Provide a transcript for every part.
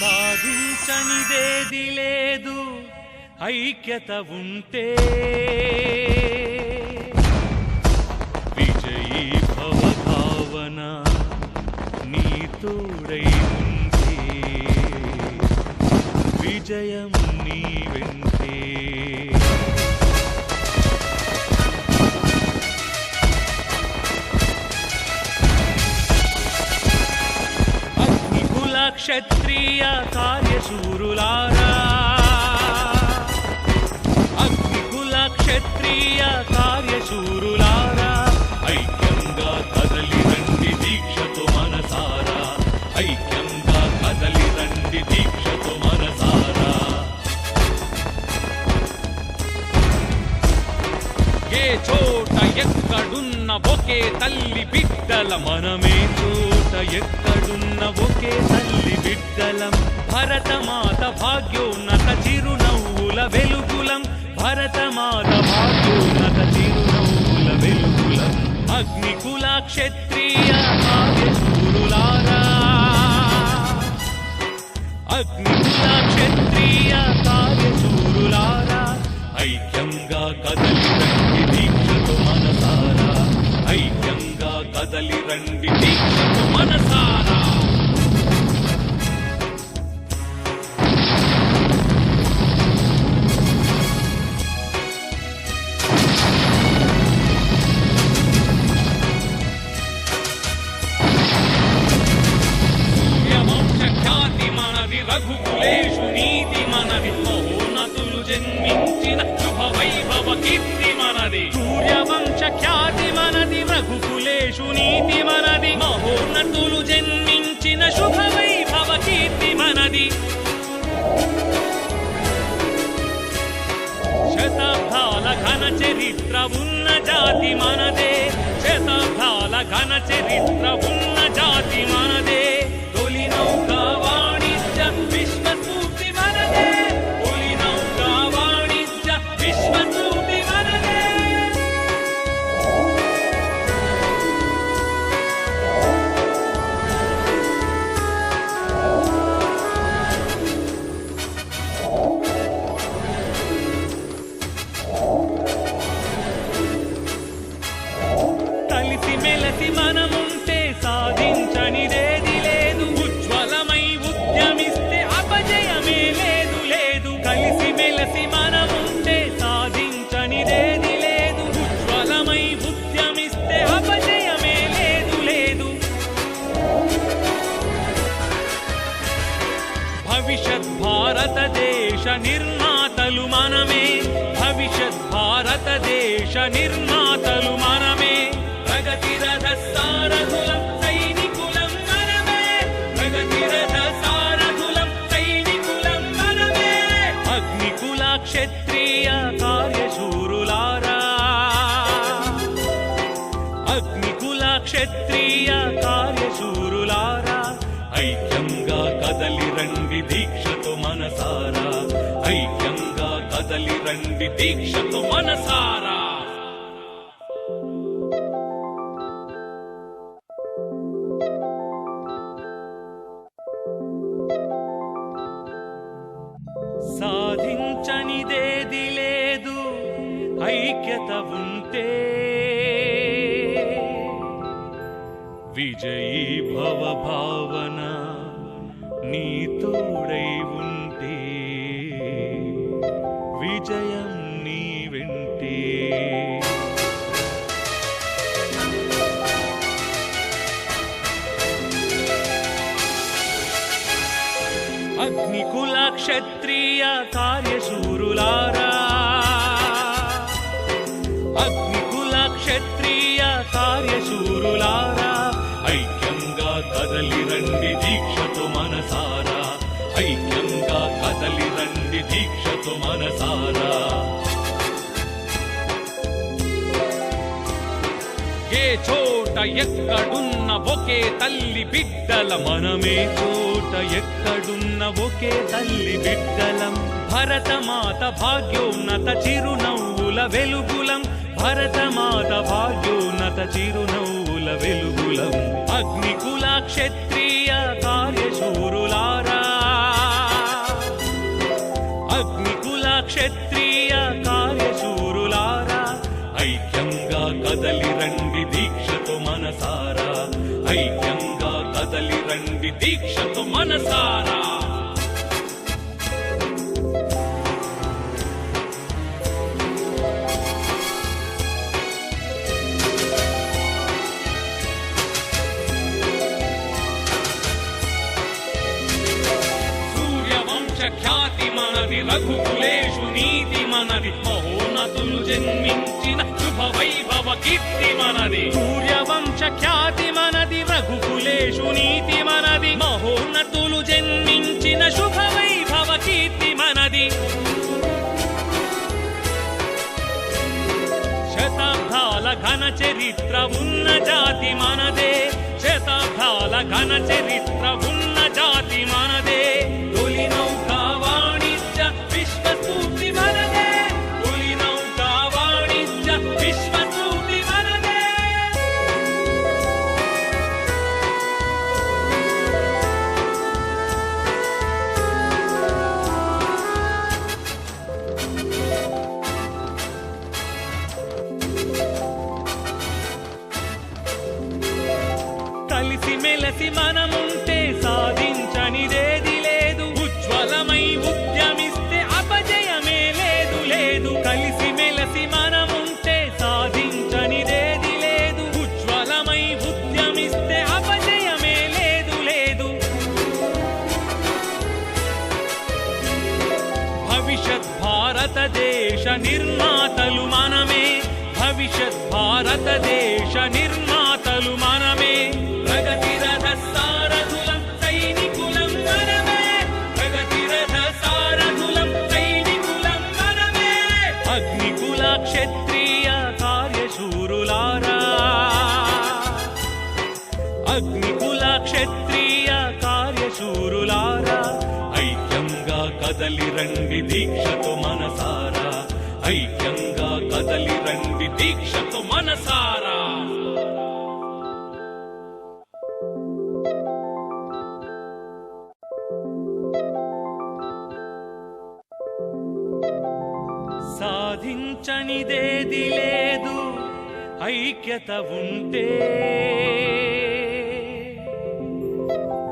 సాధించనిదేది లేదు. ఐక్యత ఉంటే విజయీ భవ భావన నీ తోడై ఉంటే. విజయం నీ వెంటే. క్షత్రియ కార్యశూరులారా. చోట ఎక్కడున్న ఒకే తల్లి బిడ్డల మనమే. చోట ఎక్కడున్న ఒకే తల్లి బిడ్డలం. భరతమాత భాగ్యోన్నత చిరునవ్వుల వెలుగులం. భరతమాత భాగ్యోన్నత చిరునవ్వుల వెలుగులం. అగ్నికుల క్షత్రియ కార్యశూరులారా అగ్నికుల క్షత్రియ కార్యశూరులారా ఐక్యంగా కదలి కదలి రండి మనసారా. రఘుకులేషు నీతి మనది మహోన్నతులు జన్మించిన శుభ వైభవ కీర్తి మనది. సూర్యవంశ ఖ్యాతి మనది రఘుకులేషు నీతి మనది. మహోన్నతులు జన్మించిన శుభ వైభవ కీర్తి మనది. శతాబ్దాల ఘన చరిత్ర ఉన్న జాతి మనదే. శతాబ్దాల ఘన చరిత్ర ఉన్న జాతి మనదే. తొలి నౌకావా భవిష్యత్ భారతదేశ నిర్మాతలు మనమే. భవిష్యత్ భారతదేశ నిర్మాతలు మనమే. ప్రగతి రథ సారథులం సైనికులం మనమే. ప్రగతి రథ సారథులం సైనికులం మనమే. అగ్నికుల క్షత్రియ కార్య రండి దీక్షతో మనసారా. సాధించనిదేది లేదు ఐక్యత ఉంటే. విజయీ భవ భావన నీ తోడై ఉంటే. విజయం నీ వెంటే. అగ్నికుల క్షత్రియ కార్యశూరులారా. అగ్నికుల క్షత్రియ కార్యశూరులారా. ఐక్యంగా కదలి రండి దీక్షతో మనసారా. ఐక్యంగా కదలి రండి దీక్షతో మనసారా. చోట ఎక్కడున్న ఒకే తల్లి బిడ్డల మనమే. చోట ఎక్కడున్న ఒకే తల్లి బిడ్డలం. భరతమాత భాగ్యోన్నత చిరునవ్వుల వెలుగులం. భరతమాత భాగ్యోన్నత చిరునవ్వుల వెలుగులం. మనసారా? ఐక్యంగా కదలి రండి దీక్షతో మనసారా? ఖ్యాతి మనది రఘుకులేషు నీతి మనది మహోనతులు జన్మించిన శుభ వైభవ కీర్తి మనది. సూర్యవంశ ఖ్యాతి మనది రఘుకులేషు నీతి మనది. మహోన్నతులు జన్మించిన శుభ వైభవ కీర్తి మనది. శతాబ్దాల ఘన చరిత్ర ఉన్న జాతి మనదే. శతాబ్దాల ఘన చరిత్ర ఉన్న జాతి మనదే. కలిసి మెలసి కదలి రండి దీక్షతో మనసారా. ఐక్యంగా కదలి రండి దీక్షతో మనసారా. సాధించనిదేది లేదు ఐక్యత ఉంటే.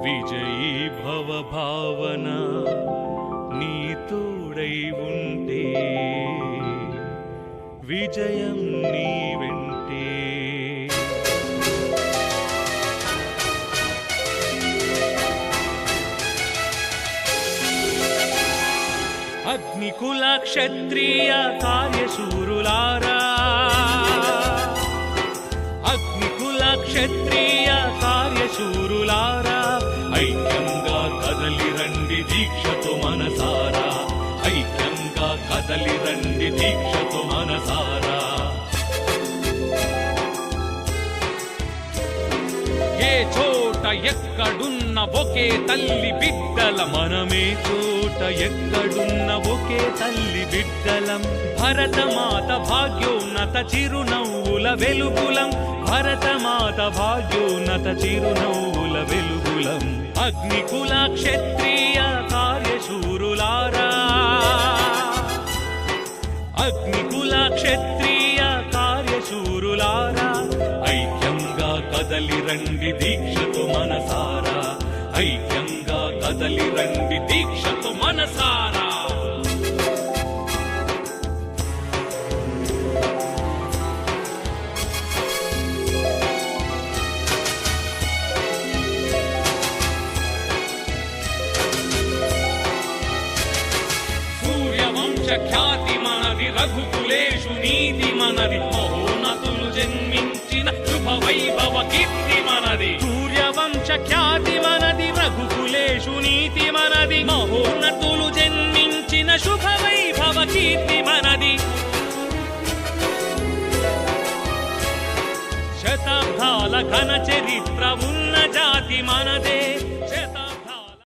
విజయీ భవ భావన తోడై ఉంటే విజయం నీ వెంటే అగ్నికుల క్షత్రియ కార్యశూరులారా అగ్నికుల క్షత్రియ ఎక్కడున్న ఒకే తల్లి బిడ్డల మనమే చోట ఎక్కడున్న ఒకే తల్లి బిడ్డలం. భరతమాత భాగ్యోన్నత చిరునవ్వుల వెలుగులం. భరతమాత భాగ్యోన్నత చిరునవ్వుల వెలుగులం. అగ్నికుల క్షత్రియ కార్యశూరులారా. అగ్నికుల క్షత్రియ కార్యశూరులారా. కదలి రండి దీక్షతో మనసారా. ఐక్యంగా కదలి రండి దీక్షతో మనసారా. శుభ వైభవ కీర్తి మనది. శతాబ్దాల ఘన చరిత్ర ఉన్న జాతి మనదే.